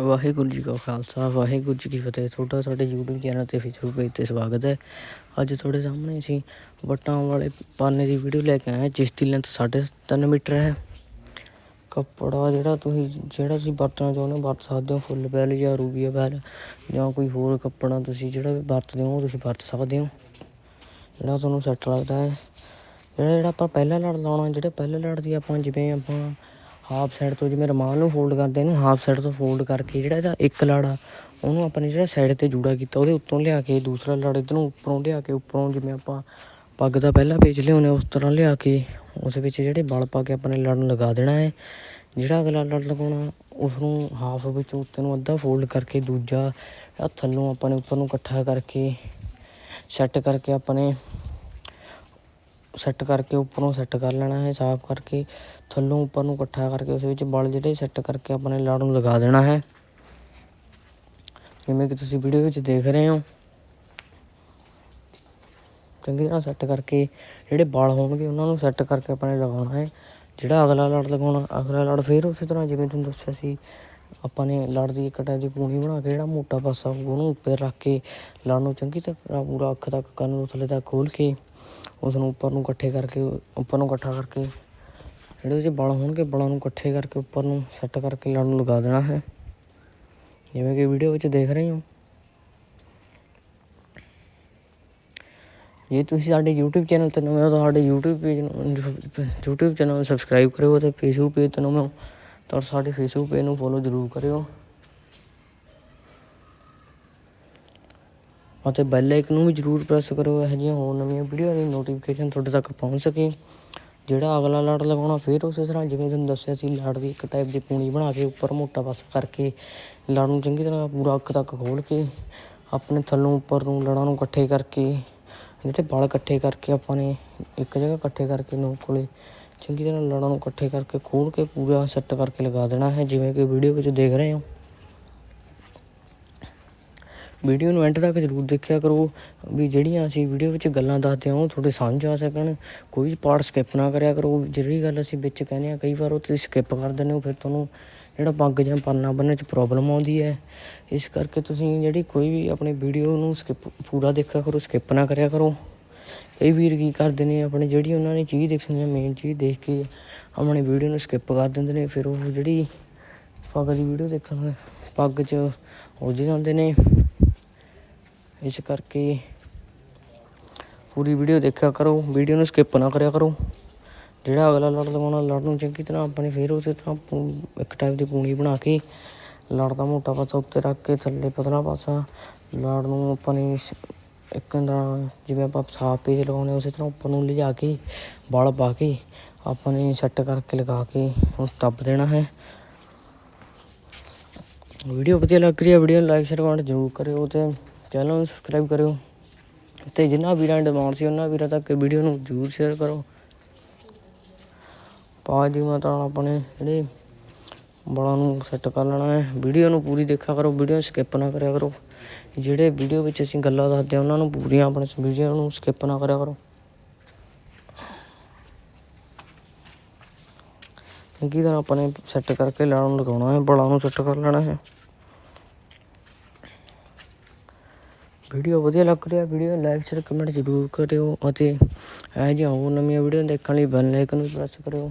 ਵਾਹਿਗੁਰੂ ਜੀ ਕਾ ਖਾਲਸਾ, ਵਾਹਿਗੁਰੂ ਜੀ ਕੀ ਫਤਿਹ। ਤੁਹਾਡਾ, ਸਾਡੇ YouTube ਚੈਨਲ ਤੇ ਫੇਸਬੁੱਕ ਪੇਜ ਤੇ ਸਵਾਗਤ ਹੈ। ਅੱਜ ਤੁਹਾਡੇ ਸਾਹਮਣੇ ਅਸੀਂ ਵਟਾਂ ਵਾਲੇ ਪਾਨੇ ਦੀ ਵੀਡੀਓ ਲੈ ਕੇ ਆਏ ਹਾਂ, ਜਿਸ ਦੀ ਲੈਂਥ 3.5 ਮੀਟਰ ਹੈ। ਕੱਪੜਾ ਜਿਹੜਾ ਤੁਸੀਂ ਜਿਹੜਾ ਤੁਸੀਂ ਵਰਤਣਾ ਚਾਹੁੰਦੇ ਹੋ, ਵਰਤ ਸਕਦੇ ਹੋ, ਫੁੱਲ ਬੈਲ ਜਾਂ ਰੂਬੀਆ ਬੈਲ ਜਾਂ ਕੋਈ ਹੋਰ ਕੱਪੜਾ ਤੁਸੀਂ ਜਿਹੜਾ ਵਰਤਦੇ ਹੋ, ਉਹ ਤੁਸੀਂ ਵਰਤ ਸਕਦੇ ਹੋ। ਜਿਹੜਾ ਤੁਹਾਨੂੰ ਸੈੱਟ ਲੱਗਦਾ ਹੈ। ਜਿਹੜਾ ਜਿਹੜਾ ਆਪਾਂ ਪਹਿਲਾ ਲੜ, ਲਾਉਣਾ, ਜਿਹੜੇ ਪਹਿਲੇ ਲੜ ਦੀ ਆਪਾਂ ਜਿਵੇਂ ਆਪਾਂ ਹਾਫ ਸਾਈਡ ਤੋਂ ਜਿਵੇਂ ਰੁਮਾਲ ਨੂੰ ਫੋਲਡ ਕਰਦੇ, ਇਹਨੂੰ ਹਾਫ ਸਾਈਡ ਤੋਂ ਫੋਲਡ ਕਰਕੇ ਜਿਹੜਾ ਇਹਦਾ ਇੱਕ ਲੜ ਆ ਉਹਨੂੰ ਆਪਾਂ ਨੇ ਜਿਹੜਾ ਸਾਈਡ ਤੇ ਜੂੜਾ ਕੀਤਾ, ਉਹਦੇ ਉੱਤੋਂ ਲਿਆ ਕੇ, ਦੂਸਰਾ ਲੜ ਇੱਧਰ ਉੱਪਰੋਂ ਲਿਆ ਕੇ, ਉੱਪਰੋਂ ਜਿਵੇਂ ਆਪਾਂ ਪੱਗ ਦਾ ਪਹਿਲਾ ਪੇਜ ਲਿਆਉਂਦੇ ਉਸ ਤਰ੍ਹਾਂ ਲਿਆ ਕੇ, ਉਸ ਵਿੱਚ ਜਿਹੜੇ ਬਲ ਪਾ ਕੇ ਆਪਣੇ ਲੜ ਨੂੰ ਲਗਾ ਦੇਣਾ ਹੈ। ਜਿਹੜਾ ਅਗਲਾ ਲੜ ਲਗਾਉਣਾ ਉਸ ਨੂੰ ਹਾਫ ਵਿੱਚ ਉੱਤੇ ਨੂੰ ਅੱਧਾ ਫੋਲਡ ਕਰਕੇ ਦੂਜਾ ਥੱਲੋਂ ਆਪਾਂ ਨੇ ਉੱਪਰ ਨੂੰ ਇਕੱਠਾ ਕਰਕੇ ਸੈੱਟ ਕਰਕੇ ਆਪਣੇ ਸੈੱਟ ਕਰਕੇ ਉੱਪਰੋਂ ਸੈੱਟ ਕਰ ਲੈਣਾ ਹੈ, ਸਾਫ਼ ਕਰਕੇ। ਥੱਲੋਂ ਉੱਪਰ ਨੂੰ ਇਕੱਠਾ ਕਰਕੇ ਉਸ ਵਿੱਚ ਬਲ ਜਿਹੜੇ ਸੈੱਟ ਕਰਕੇ ਆਪਣੇ ਲੜ ਨੂੰ ਲਗਾ ਦੇਣਾ ਹੈ। ਜਿਵੇਂ ਕਿ ਤੁਸੀਂ ਵੀਡੀਓ ਵਿੱਚ ਦੇਖ ਰਹੇ ਹੋ। ਚੰਗੀ ਤਰ੍ਹਾਂ ਸੈੱਟ ਕਰਕੇ ਜਿਹੜੇ ਬਲ ਹੋਣਗੇ ਉਹਨਾਂ ਨੂੰ ਸੈੱਟ ਕਰਕੇ ਆਪਣੇ ਲਗਾਉਣਾ ਹੈ। ਜਿਹੜਾ ਅਗਲਾ ਲੜ ਲਗਾਉਣਾ, ਅਗਲਾ ਲੜ ਫਿਰ ਉਸੇ ਤਰ੍ਹਾਂ ਜਿਵੇਂ ਤੁਹਾਨੂੰ ਦੱਸਿਆ ਸੀ, ਆਪਾਂ ਨੇ ਲੜ ਦੀ ਕਟਾਈ ਦੀ ਪੂਣੀ ਬਣਾ ਕੇ ਜਿਹੜਾ ਮੋਟਾ ਪਾਸਾ ਉਹਨੂੰ ਉੱਪਰ ਰੱਖ ਕੇ ਲੜ ਨੂੰ ਚੰਗੀ ਤਰ੍ਹਾਂ ਪੂਰਾ ਅੱਖ ਤੱਕ ਕੰਨ ਨੂੰ ਥੱਲੇ ਤੱਕ ਖੋਲ ਕੇ ਉਸ ਨੂੰ ਉੱਪਰ ਨੂੰ ਇਕੱਠੇ ਕਰਕੇ, ਉੱਪਰ ਨੂੰ ਇਕੱਠਾ ਕਰਕੇ ਜਿਹੜੇ ਉਹਦੇ ਬਲ ਹੋਣਗੇ ਬਲਾਂ ਨੂੰ ਇਕੱਠੇ ਕਰਕੇ ਉੱਪਰ ਨੂੰ ਸੈੱਟ ਕਰਕੇ ਲੜ ਨੂੰ ਲਗਾ ਦੇਣਾ ਹੈ। ਜਿਵੇਂ ਕਿ ਵੀਡੀਓ ਵਿੱਚ ਦੇਖ ਰਹੇ ਹੋ। ਜੇ ਤੁਸੀਂ ਸਾਡੇ YouTube ਚੈਨਲ ਤੇ ਨਵੇਂ ਹੋ ਤਾਂ ਸਾਡੇ YouTube ਪੇਜ ਨੂੰ, YouTube ਚੈਨਲ ਨੂੰ ਸਬਸਕ੍ਰਾਈਬ ਕਰਿਓ ਤੇ Facebook ਪੇਜ ਤੇ ਨਵੇਂ ਹੋ ਤਾਂ ਸਾਡੇ Facebook ਪੇਜ ਨੂੰ ਫੋਲੋ ਜ਼ਰੂਰ ਕਰਿਓ। ਅਤੇ ਬੈਲ ਆਈਕਨ ਨੂੰ ਵੀ ਜ਼ਰੂਰ ਪ੍ਰੈਸ ਕਰੋ ਇਹੋ ਜਿਹੀਆਂ ਹੋਰ ਨਵੀਆਂ ਵੀਡੀਓ ਦੀ ਨੋਟੀਫਿਕੇਸ਼ਨ ਤੁਹਾਡੇ ਤੱਕ ਪਹੁੰਚ ਸਕੇ। ਜਿਹੜਾ ਅਗਲਾ ਲੜ ਲਗਾਉਣਾ ਫਿਰ ਉਸੇ ਤਰ੍ਹਾਂ ਜਿਵੇਂ ਤੁਹਾਨੂੰ ਦੱਸਿਆ ਸੀ, ਲੜ ਦੀ ਇੱਕ ਟਾਈਪ ਦੀ ਪੂਣੀ ਬਣਾ ਕੇ ਉੱਪਰ ਮੋਟਾ ਪਾਸਾ ਕਰਕੇ ਲੜ ਨੂੰ ਚੰਗੀ ਤਰ੍ਹਾਂ ਪੂਰਾ ਅੱਖ ਤੱਕ ਖੋਲ ਕੇ ਆਪਣੇ ਥੱਲੋਂ ਉੱਪਰ ਨੂੰ ਲੜਾਂ ਨੂੰ ਇਕੱਠੇ ਕਰਕੇ, ਜਿਹੜੇ ਬਲ ਇਕੱਠੇ ਕਰਕੇ ਆਪਾਂ ਨੇ ਇੱਕ ਜਗ੍ਹਾ ਇਕੱਠੇ ਕਰਕੇ ਨੂੰ ਕੋਲੇ ਚੰਗੀ ਤਰ੍ਹਾਂ ਲੜਾਂ ਨੂੰ ਇਕੱਠੇ ਕਰਕੇ ਖੋਲ ਕੇ ਪੂਰਾ ਸੈੱਟ ਕਰਕੇ ਲਗਾ ਦੇਣਾ ਹੈ, ਜਿਵੇਂ ਕਿ ਵੀਡੀਓ ਵਿੱਚ ਦੇਖ ਰਹੇ ਹੋ। ਵੀਡੀਓ ਨੂੰ ਐਂਡ ਤੱਕ ਜ਼ਰੂਰ ਦੇਖਿਆ ਕਰੋ ਵੀ ਜਿਹੜੀਆਂ ਅਸੀਂ ਵੀਡੀਓ ਵਿੱਚ ਗੱਲਾਂ ਦੱਸਦੇ ਹਾਂ, ਉਹ ਤੁਹਾਡੇ ਸਮਝ ਆ ਸਕਣ। ਕੋਈ ਪਾਰਟ ਸਕਿਪ ਨਾ ਕਰਿਆ ਕਰੋ। ਜਿਹੜੀ ਗੱਲ ਅਸੀਂ ਵਿੱਚ ਕਹਿੰਦੇ ਆ ਕਈ ਵਾਰ ਉਹ ਤੁਸੀਂ ਸਕਿਪ ਕਰ ਦਿੰਦੇ ਹੋ, ਫਿਰ ਤੁਹਾਨੂੰ ਜਿਹੜਾ ਪੱਗ ਜਾਂ ਪਰਨਾ ਬੰਨ੍ਹਣ 'ਚ ਪ੍ਰੋਬਲਮ ਆਉਂਦੀ ਹੈ। ਇਸ ਕਰਕੇ ਤੁਸੀਂ ਜਿਹੜੀ ਕੋਈ ਵੀ ਆਪਣੀ ਵੀਡੀਓ ਨੂੰ ਸਕਿਪ ਪੂਰਾ ਦੇਖਿਆ ਕਰੋ ਸਕਿਪ ਨਾ ਕਰਿਆ ਕਰੋ। ਕਈ ਵੀਰ ਕੀ ਕਰਦੇ ਨੇ, ਆਪਣੇ ਜਿਹੜੀ ਉਹਨਾਂ ਨੇ ਚੀਜ਼ ਦੇਖਣੀ ਹੈ ਮੇਨ ਚੀਜ਼ ਦੇਖ ਕੇ ਆਪਣੀ ਵੀਡੀਓ ਨੂੰ ਸਕਿਪ ਕਰ ਦਿੰਦੇ ਨੇ, ਫਿਰ ਉਹ ਜਿਹੜੀ ਪੱਗ ਦੀ ਵੀਡੀਓ ਦੇਖਣ ਪੱਗ 'ਚ ਉਲਝ ਜਾਂਦੇ ਨੇ। ਇਸ ਕਰਕੇ ਪੂਰੀ ਵੀਡੀਓ ਦੇਖਿਆ ਕਰੋ, ਵੀਡੀਓ ਨੂੰ ਸਕਿਪ ਨਾ ਕਰਿਆ ਕਰੋ। ਜਿਹੜਾ ਅਗਲਾ ਲੜ ਲਗਾਉਣਾ ਲੜ ਨੂੰ ਚੰਗੀ ਤਰ੍ਹਾਂ ਆਪਣੇ ਫਿਰ ਉਸੇ ਤਰ੍ਹਾਂ ਪੂ- ਇੱਕ ਟਾਈਪ ਦੀ ਪੂਣੀ ਬਣਾ ਕੇ ਲੜ ਦਾ ਮੋਟਾ ਪਾਸਾ ਉੱਤੇ ਰੱਖ ਕੇ ਥੱਲੇ ਪਤਲਾ ਪਾਸਾ ਲੜ ਨੂੰ ਆਪਾਂ ਨੇ ਇੱਕ ਦਾ ਜਿਵੇਂ ਆਪਾਂ ਸਾਫ਼ ਪੇਜ ਲਗਾਉਂਦੇ ਉਸੇ ਤਰ੍ਹਾਂ ਉੱਪਰ ਨੂੰ ਲਿਜਾ ਕੇ ਬਲ ਪਾ ਕੇ ਆਪਾਂ ਨੇ ਸੈੱਟ ਕਰਕੇ ਲਗਾ ਕੇ ਉਹ ਦੱਬ ਦੇਣਾ ਹੈ। ਵੀਡੀਓ ਵਧੀਆ ਲੱਗ ਰਹੀ ਹੈ, ਵੀਡੀਓ ਨੂੰ ਲਾਈਕ ਸ਼ੇਅਰ ਕਮੈਂਟ ਜ਼ਰੂਰ ਕਰਿਓ ਤੇ ਚੈਨਲ ਨੂੰ ਸਬਸਕ੍ਰਾਈਬ ਕਰਿਓ। ਤੇ ਜਿਨ੍ਹਾਂ ਵੀਰਾਂ ਦੀ ਡਿਮਾਂਡ ਸੀ, ਉਹਨਾਂ ਵੀਰਾਂ ਤੱਕ ਵੀਡੀਓ ਨੂੰ ਜ਼ਰੂਰ ਸ਼ੇਅਰ ਕਰੋ। ਪਾਜ ਦੀ ਮਾਤਰਾ ਨਾਲ ਆਪਣੇ ਜਿਹੜੇ ਬਲਾਂ ਨੂੰ ਸੈੱਟ ਕਰ ਲੈਣਾ ਹੈ। ਵੀਡੀਓ ਨੂੰ ਪੂਰੀ ਦੇਖਿਆ ਕਰੋ ਵੀਡੀਓ ਸਕਿਪ ਨਾ ਕਰਿਆ ਕਰੋ। ਜਿਹੜੇ ਵੀਡੀਓ ਵਿੱਚ ਅਸੀਂ ਗੱਲਾਂ ਦੱਸਦੇ ਹਾਂ, ਉਹਨਾਂ ਨੂੰ ਪੂਰੀਆਂ ਆਪਣੇ ਵੀਡੀਓ ਨੂੰ ਸਕਿਪ ਨਾ ਕਰਿਆ ਕਰੋ। ਚੰਗੀ ਤਰ੍ਹਾਂ ਆਪਣੇ ਸੈੱਟ ਕਰਕੇ ਲੜਾਂ ਨੂੰ ਲਗਾਉਣਾ ਹੈ, ਬਲਾਂ ਨੂੰ ਸੈੱਟ ਕਰ ਲੈਣਾ ਹੈ। ਵੀਡੀਓ ਵਧੀਆ ਲੱਗ ਰਿਹਾ, ਵੀਡੀਓ ਲਾਈਕ ਸ਼ੇਅਰ ਕਮੈਂਟ ਜ਼ਰੂਰ ਕਰਿਓ ਅਤੇ ਇਹੋ ਜਿਹੀਆਂ ਹੋਰ ਨਵੀਆਂ ਵੀਡੀਓ ਦੇਖਣ ਲਈ ਬੈਲ ਆਈਕਨ ਨੂੰ ਪ੍ਰੈਸ ਕਰਿਓ।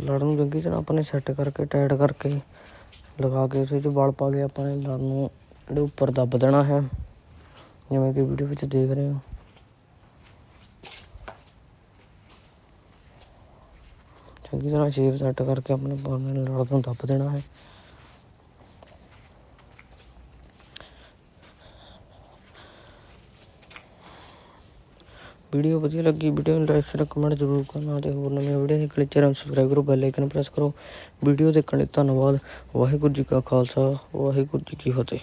ਲੜ ਨੂੰ ਚੰਗੀ ਤਰ੍ਹਾਂ ਆਪਾਂ ਨੇ ਸੈੱਟ ਕਰਕੇ ਟਾਈਟ ਕਰਕੇ ਲਗਾ ਕੇ ਉਸ ਵਿੱਚ ਵਲ ਪਾ ਕੇ ਆਪਾਂ ਨੇ ਲੜ ਨੂੰ ਜਿਹੜੇ ਉੱਪਰ ਦੱਬ ਦੇਣਾ ਹੈ, ਜਿਵੇਂ ਕਿ ਵੀਡੀਓ ਵਿੱਚ ਦੇਖ ਰਹੇ ਹੋ। ਚੰਗੀ ਤਰ੍ਹਾਂ ਸ਼ੇਪ ਸੈੱਟ ਕਰਕੇ ਆਪਣੇ ਪਾਣੇ ਲੜ ਨੂੰ ਦੱਬ ਦੇਣਾ ਹੈ। ਵੀਡੀਓ ਵਧੀਆ ਲੱਗੀ, ਵੀਡੀਓ ਨੂੰ ਲਾਈਕ ਸ਼ੇਅਰ ਕਮੈਂਟ ਜ਼ਰੂਰ ਕਰਨਾ ਤੇ ਹੋਰ ਨਵੀਆਂ ਵੀਡੀਓ ਦੇਖ ਲਈ, ਚੈਨਲ ਸਬਸਕ੍ਰਾਈਬ ਕਰੋ ਬੈਲ ਆਈਕਨ ਪ੍ਰੈਸ ਕਰੋ। ਵੀਡੀਓ ਦੇਖਣ ਲਈ ਧੰਨਵਾਦ। ਵਾਹਿਗੁਰੂ ਜੀ ਕਾ ਖਾਲਸਾ, ਵਾਹਿਗੁਰੂ ਜੀ ਕੀ ਫਤਿਹ।